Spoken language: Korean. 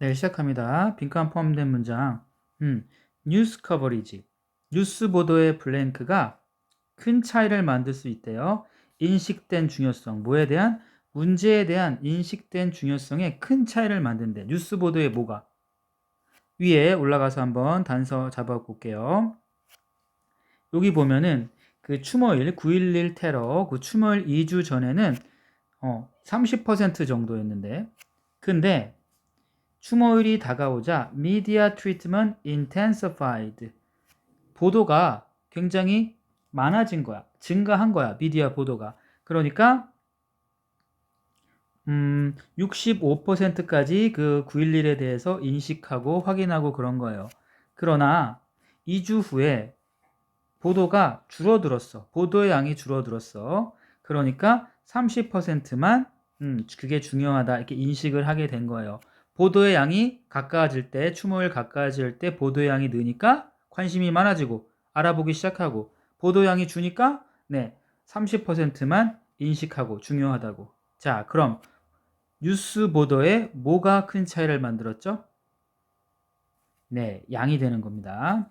네, 시작합니다. 빈칸 포함된 문장. 음, 뉴스 커버리지. 뉴스 보도의 블랭크가 큰 차이를 만들 수 있대요. 인식된 중요성. 뭐에 대한? 문제에 대한 인식된 중요성에 큰 차이를 만든대. 뉴스 보도의 뭐가? 위에 올라가서 한번 단서 잡아볼게요. 여기 보면은 그 추모일 9.11 테러 그 추모일 2주 전에는 어, 30% 정도였는데 근데 추모일이 다가오자 media treatment intensified 보도가 굉장히 많아진 거야. 증가한 거야. 미디어 보도가. 그러니까 음, 65%까지 그 9.11에 대해서 인식하고 확인하고 그런 거예요. 그러나 2주 후에 보도가 줄어들었어. 보도의 양이 줄어들었어. 그러니까 30%만 음, 그게 중요하다. 이렇게 인식을 하게 된 거예요. 보도의 양이 가까워질 때, 추모일 가까워질 때 보도의 양이 느니까 관심이 많아지고 알아보기 시작하고 보도 양이 주니까 네, 30%만 인식하고 중요하다고. 자, 그럼 뉴스 보도에 뭐가 큰 차이를 만들었죠? 네, 양이 되는 겁니다.